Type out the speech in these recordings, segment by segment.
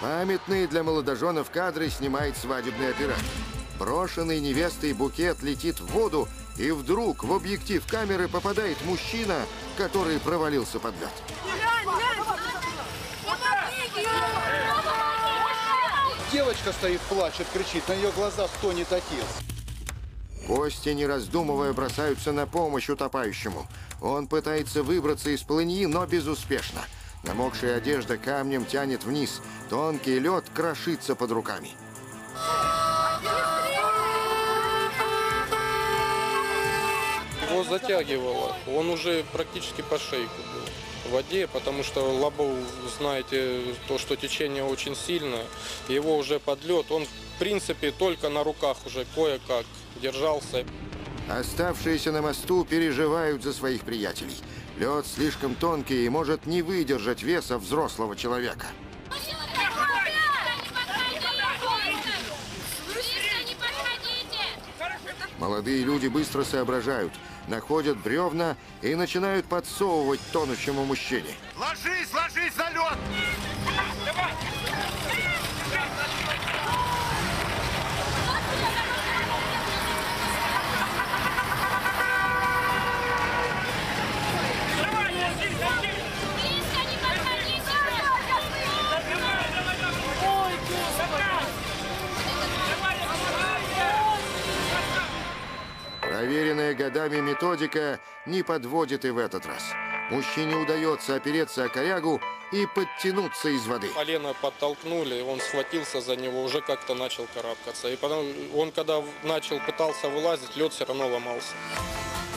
Памятные для молодоженов кадры снимает свадебный оператор. Брошенный невестой букет летит в воду, и вдруг в объектив камеры попадает мужчина, который провалился под лед. Девочка стоит, плачет, кричит, на ее глазах тонет отец. Гости, не раздумывая, бросаются на помощь утопающему. Он пытается выбраться из полыньи, но безуспешно. Намокшая одежда камнем тянет вниз. Тонкий лед крошится под руками. Его затягивало. Он уже практически по шейку был в воде, потому что Лобов, знаете, то, что течение очень сильное. Его уже под лед. Он, в принципе, только на руках уже кое-как держался. Оставшиеся на мосту переживают за своих приятелей. Лед слишком тонкий и может не выдержать веса взрослого человека. Молодые люди быстро соображают, находят бревна и начинают подсовывать тонущему мужчине. Ложись, ложись за лед! Проверенная годами методика не подводит и в этот раз. Мужчине удается опереться о корягу и подтянуться из воды. Колено подтолкнули, он схватился за него, уже как-то начал карабкаться. И потом он, когда начал, пытался вылазить, лед все равно ломался.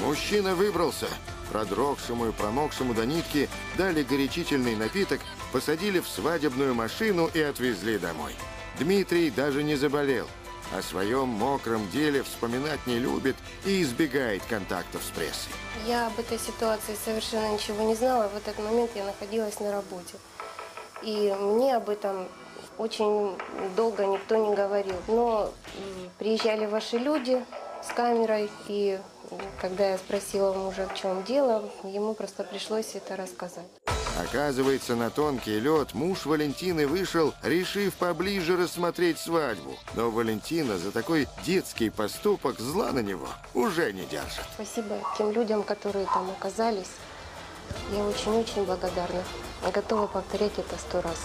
Мужчина выбрался. Продрогшему и промокшему до нитки дали горячительный напиток, посадили в свадебную машину и отвезли домой. Дмитрий даже не заболел. О своем мокром деле вспоминать не любит и избегает контактов с прессой. Я об этой ситуации совершенно ничего не знала. В этот момент я находилась на работе. И мне об этом очень долго никто не говорил. Но приезжали ваши люди с камерой, и когда я спросила мужа, в чем дело, ему просто пришлось это рассказать. Оказывается, на тонкий лед муж Валентины вышел, решив поближе рассмотреть свадьбу. Но Валентина за такой детский поступок зла на него уже не держит. Спасибо тем людям, которые там оказались. Я очень-очень благодарна. Готова повторять это сто раз.